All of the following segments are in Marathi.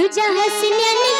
तुझ्या हसण्याने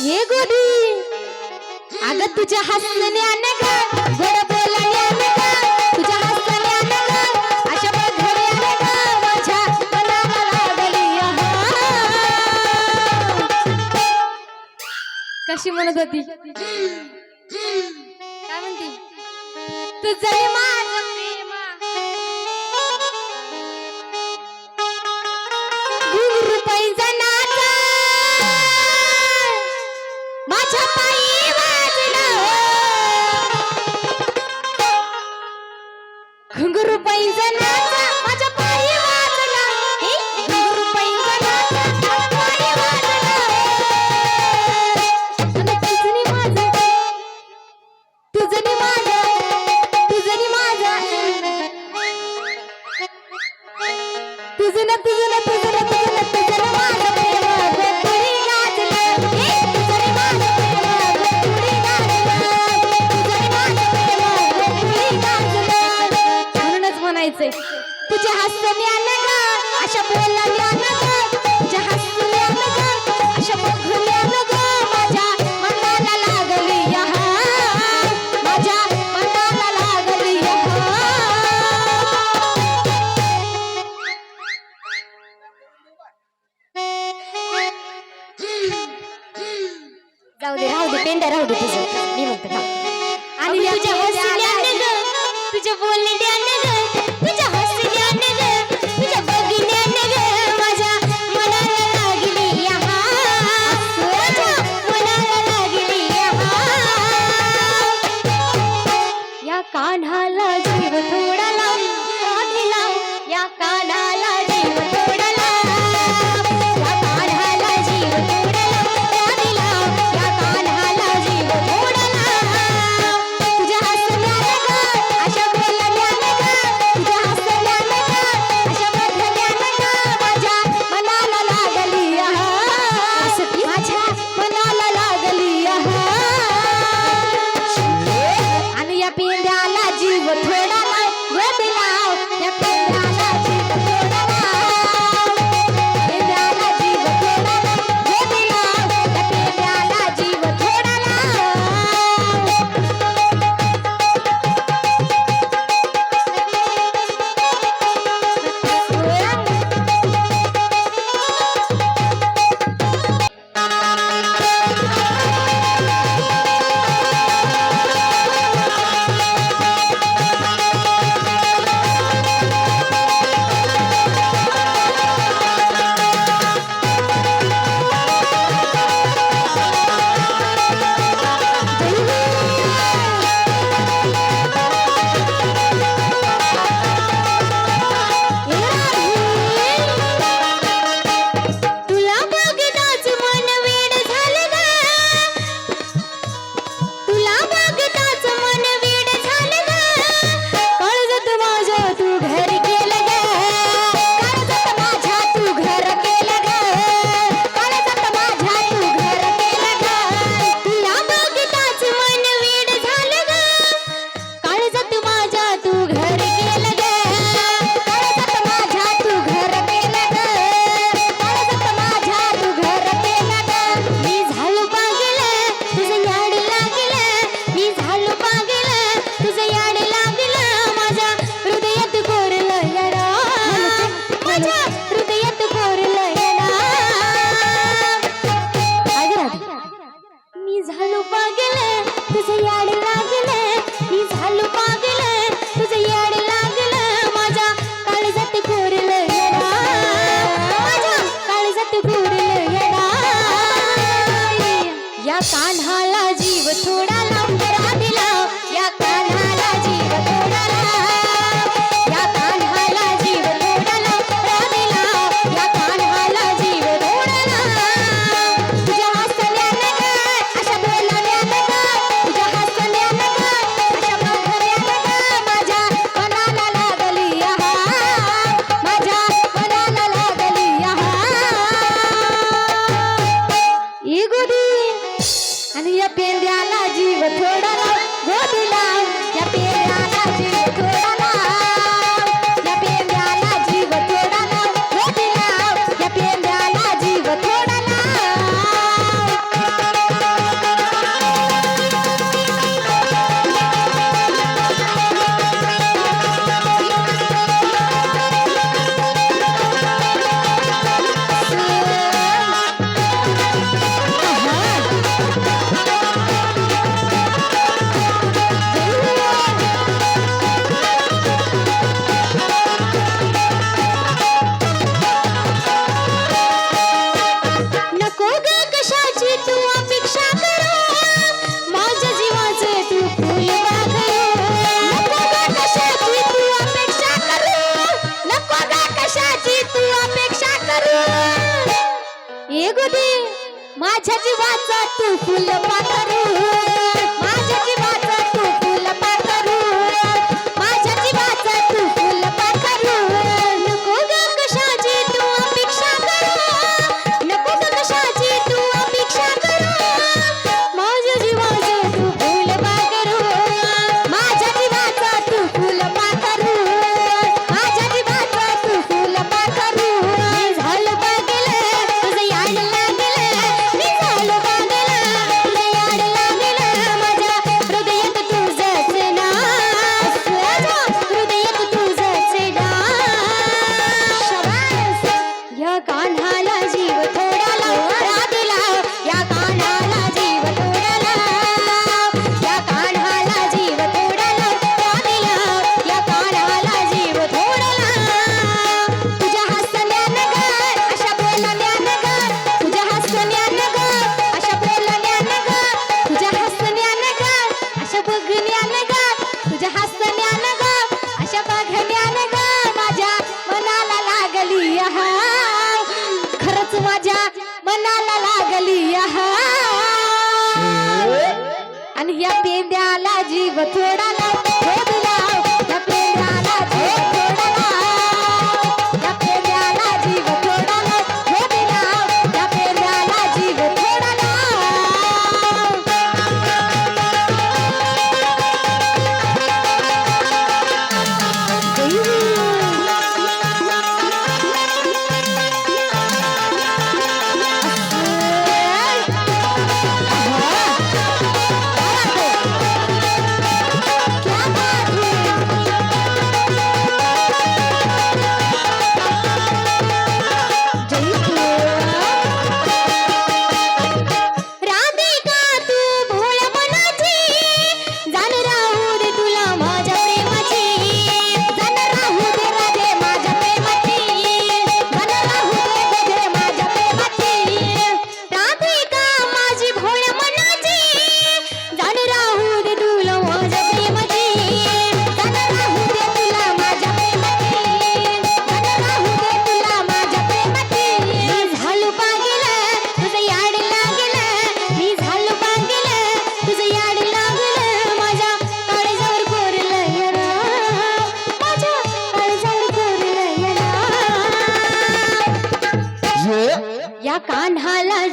ये अगं तुझ्या हसण्याने अनेक गोड बोलाय तुझ्या अशा माझ्या कशी म्हणत होती? काय ছাপা फ्रेंड अराउंड इट इज मी म्हणते ना आणि तुझ्या बोलणे तू फूल पकड़े मनाला लागली आणि या पेंद्याला जीव थोडा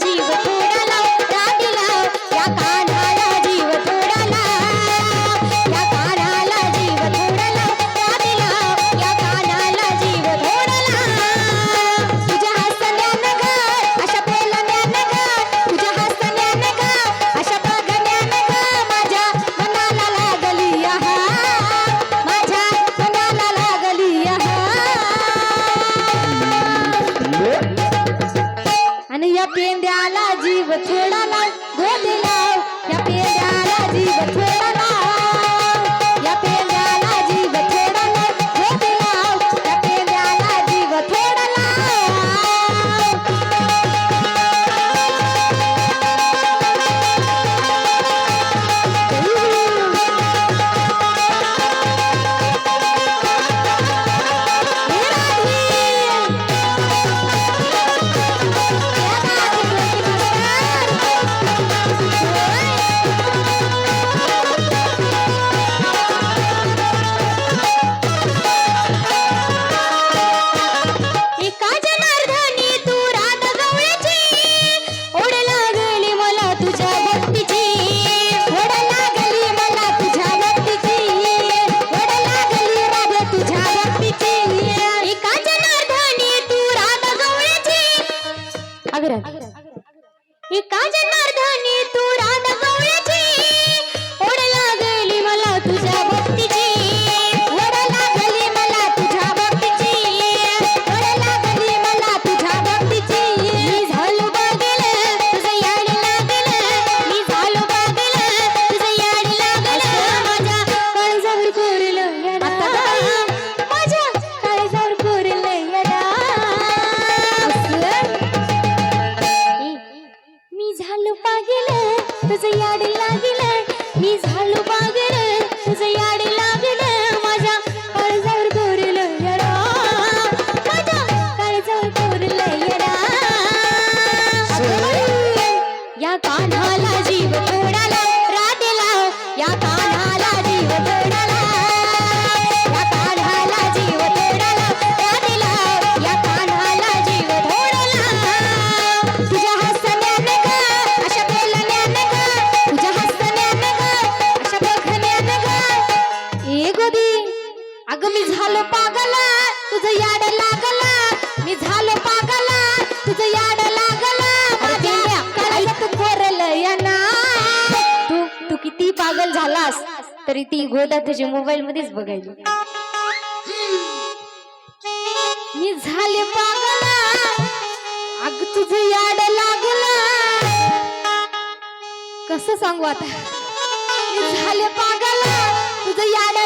जीवन तुझी मोबाईल मध्येच बघायचे मी झाले अग तुझे याड लागला. कस सांगू आता? झाले पागल. तुझं याड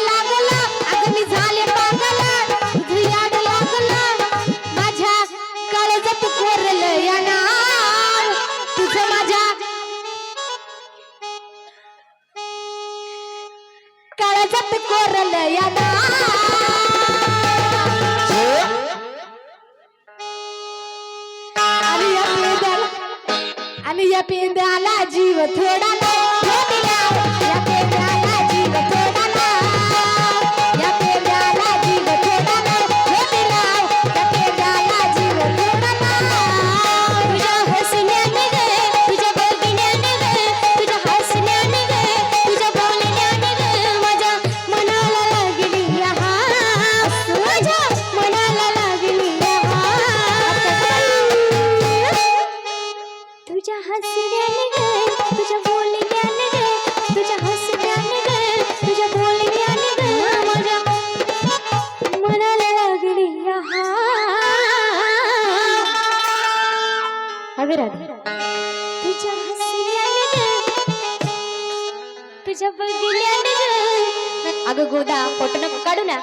ಜಗತ್ ಕೋರಲಯನ ಅಲಿಯ ಪೀಂದ ಅಲ ಜೀವ ಥೋಡಾ అగు కూడా పొట్టున కడునా